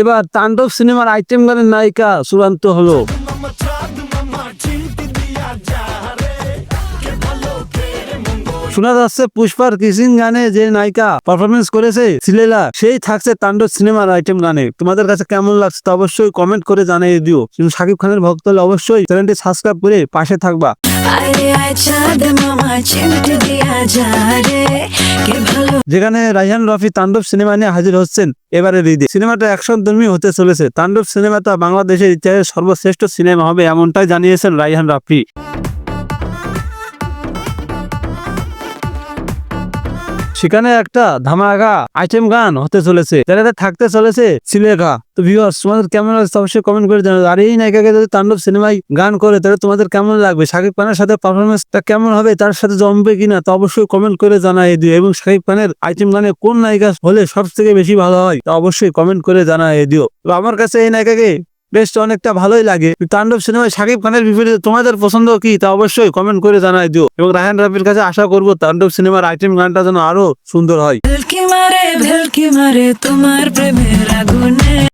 এবার তাণ্ডব সিনেমার আইটেম গানের নায়িকা চূড়ান্ত হলো। শোনা যাচ্ছে পুষ্পার কিসিং গানে যে নায়িকা পারফরমেন্স করেছে সিলেলা সেই থাকছে তাণ্ডব সিনেমার আইটেম গানে। তোমাদের কাছে কেমন লাগছে তা অবশ্যই কমেন্ট করে জানিয়ে দিও। কিন্তু শাকিব খানের ভক্ত হলে অবশ্যই চ্যানেলটি সাবস্ক্রাইব করে পাশে থাকবা। যেখানে রাইহান রফি তাণ্ডব সিনেমা নিয়ে হাজির হচ্ছেন এবারের ঈদে সিনেমাটা অ্যাকশন ধর্মী হতে চলেছে। তাণ্ডব সিনেমাটা বাংলাদেশের ইতিহাসের সর্বশ্রেষ্ঠ সিনেমা হবে এমনটাই জানিয়েছেন রাইহান রফি। সেখানে একটা ধামাকা আইটেম গান হতে চলেছে। যেটাতে থাকতে চলেছে সিলেখা তো ভিউয়ার্স তোমাদের কেমন লাগছে অবশ্যই কমেন্ট করে জানাবে। আর এই নায়িকাকে যদি তাণ্ডব সিনেমায় গান করে, তাহলে তোমাদের কেমন লাগবে? শাকিব খানের সাথে পারফরমেন্সটা কেমন হবে? তার সাথে জমবে কিনা? তা অবশ্যই কমেন্ট করে জানাই দিও। এবং শাকিব খানের আইটেম গানে কোন নায়িকা হলে সব থেকে বেশি ভালো হয়? তা অবশ্যই কমেন্ট করে জানাই দিও। তো আমার কাছে এই নায়িকাকে বেশ, অনেকটা ভালোই লাগে। তাণ্ডব সিনেমায় শাকিব খানের বিপরীতে তোমাদের পছন্দ কি? তা অবশ্যই কমেন্ট করে জানাই দিও। এবং রাহান রাফির কাছে আশা করব তাণ্ডব সিনেমার আইটেম গানটা যেন আরও সুন্দর হয়। তোমার